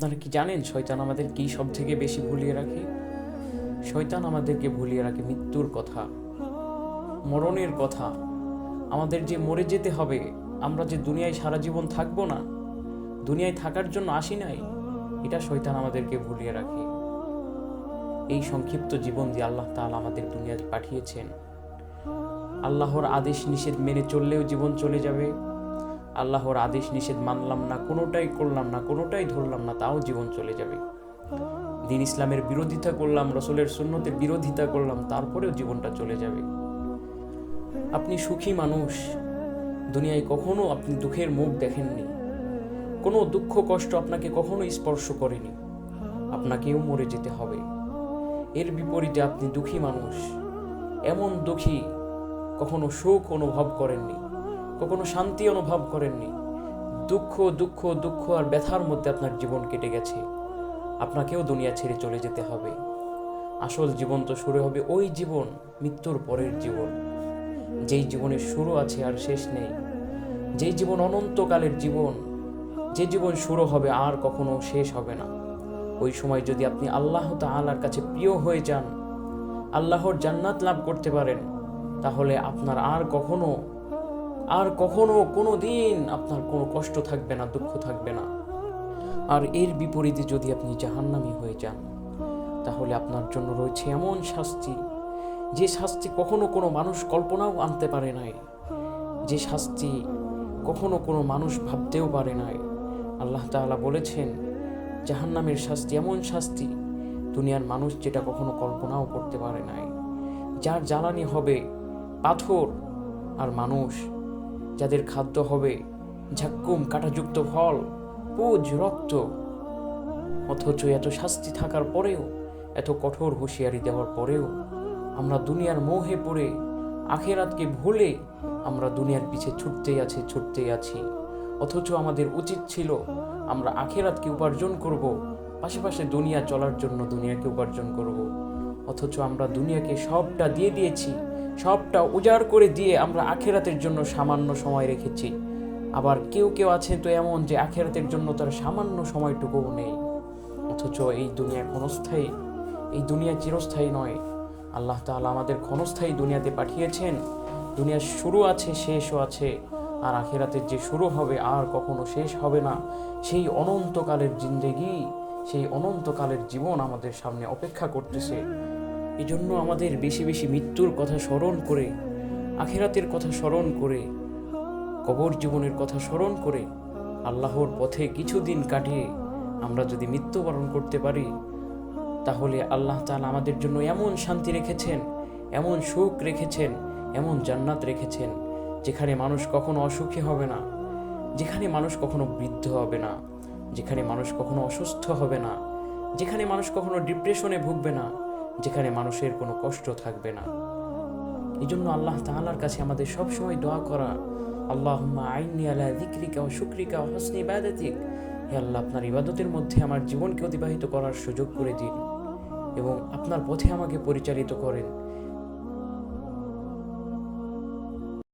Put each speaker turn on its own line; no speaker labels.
আপনারা কি জানেন শয়তান আমাদের কি সব থেকে বেশি ভুলিয়ে রাখে? শয়তান আমাদেরকে ভুলিয়ে রাখে মৃত্যুর কথা, মরণের কথা। আমাদের যে মরে যেতে হবে, আমরা যে দুনিয়ায় সারা জীবন থাকব না, দুনিয়ায় থাকার জন্য আসি নাই, এটা শয়তান আমাদেরকে ভুলিয়ে রাখে। এই সংক্ষিপ্ত জীবন যে আল্লাহ তাআলা আমাদের দুনিয়াতে পাঠিয়েছেন। আল্লাহর আদেশ নিষেধ মেনে চললেও জীবন চলে যাবে। আল্লাহর আদেশ নিষেধ মানলাম না, কোনোটাই করলাম না, কোনোটাই ধরলাম না, তাও জীবন চলে যাবে। দিন ইসলামের বিরোধিতা করলাম, রসুলের সুন্নতের বিরোধিতা করলাম, তারপরেও জীবনটা চলে যাবে। আপনি সুখী মানুষ, দুনিয়ায় কখনো আপনি দুঃখের মুখ দেখেননি। কোনো দুঃখ, কষ্ট আপনাকে কখনো স্পর্শ করেনি। আপনাকেও মরে যেতে হবে। এর বিপরীতে আপনি দুঃখী মানুষ, এমন দুঃখী কখনো সুখ অনুভব করেননি। কখনো শান্তি অনুভব করেননি। দুঃখ দুঃখ দুঃখ আর ব্যথার মধ্যে আপনার জীবন কেটে গেছে। আপনাকেও দুনিয়া ছেড়ে চলে যেতে হবে। আসল জীবন তো শুরু হবে ওই জীবন, মৃত্যুর পরের জীবন। যেই জীবনের শুরু আছে আর শেষ নেই। যেই জীবন অনন্তকালের জীবন, যে জীবন শুরু হবে আর কখনো শেষ হবে না। ওই সময় যদি আপনি আল্লাহ তাআলার কাছে প্রিয় হয়ে যান, আল্লাহর জান্নাত লাভ করতে পারেন, তাহলে আপনার আর কখনো আর কখনো কোনো দিন আপনার কোনো কষ্ট থাকবে না, দুঃখ থাকবে না। আর এর বিপরীতে যদি আপনি জাহান্নামি হয়ে যান, তাহলে আপনার জন্য রয়েছে এমন শাস্তি, যে শাস্তি কখনো কোনো মানুষ কল্পনাও আনতে পারে নাই, যে শাস্তি কখনো কোনো মানুষ ভাবতেও পারে নাই। আল্লাহ তাআলা বলেছেন, জাহান্নামের শাস্তি এমন শাস্তি, দুনিয়ার মানুষ যেটা কখনো কল্পনাও করতে পারে নাই। যার জ্বালানি হবে পাথর আর মানুষ যাদের খাদ্য হবে ঝাক্কুম, কাঁটাযুক্ত ফল, পুজ, রক্ত। অথচ এত শাস্তি থাকার পরেও, এত কঠোর হুঁশিয়ারি দেওয়ার পরেও আমরা দুনিয়ার মোহে পড়ে, আখেরাতকে ভুলে আমরা দুনিয়ার পিছে ছুটতেই আছি ছুটতেই আছি। অথচ আমাদের উচিত ছিল আমরা আখেরাতকে উপার্জন করব পাশাপাশি দুনিয়া চলার জন্য দুনিয়াকে উপার্জন করব। অথচ আমরা দুনিয়াকে সবটা দিয়ে দিয়েছি সবটা উজাড় করে দিয়ে আমরা আখেরাতের জন্য সামান্য সময় রেখেছি। আবার কেউ কেউ আছে তো এমন যে আখেরাতের জন্য তার সামান্য সময়টুকুও নেই। অথচ এই দুনিয়া ক্ষণস্থায়ী, এই দুনিয়া চিরস্থায়ী নয়। আল্লাহ তাআলা আমাদের ক্ষণস্থায়ী দুনিয়াতে পাঠিয়েছেন। দুনিয়ার শুরু আছে, শেষও আছে। আর আখেরাতের যে শুরু হবে আর কখনো শেষ হবে না। সেই অনন্তকালের জিন্দেগি, সেই অনন্তকালের জীবন আমাদের সামনে অপেক্ষা করতেছে। এই জন্য আমাদের বেশি বেশি মৃত্যুর কথা স্মরণ করে, আখেরাতের কথা স্মরণ করে, কবর জীবনের কথা স্মরণ করে, আল্লাহর পথে কিছুদিন কাটিয়ে আমরা যদি মৃত্যুবরণ করতে পারি, তাহলে আল্লাহ তাআলা আমাদের জন্য এমন শান্তি রেখেছেন, এমন সুখ রেখেছেন, এমন জান্নাত রেখেছেন, যেখানে মানুষ কখনো অসুখী হবে না, যেখানে মানুষ কখনো বৃদ্ধ হবে না, যেখানে মানুষ কখনো অসুস্থ হবে না, যেখানে মানুষ কখনো ডিপ্রেশনে ভুগবে না যেখানে মানুষের কোনো কষ্ট থাকবে না। এই জন্য আল্লাহ তাহালার কাছে আমাদের সবসময় দোয়া করা আল্লাহ আইনি আলা দিক্রিকা ও সুক্রিকা হসনি হুসনি হে আল্লাহ, আপনার ইবাদতের মধ্যে আমার জীবনকে অতিবাহিত করার সুযোগ করে দিন এবং আপনার পথে আমাকে পরিচালিত করেন।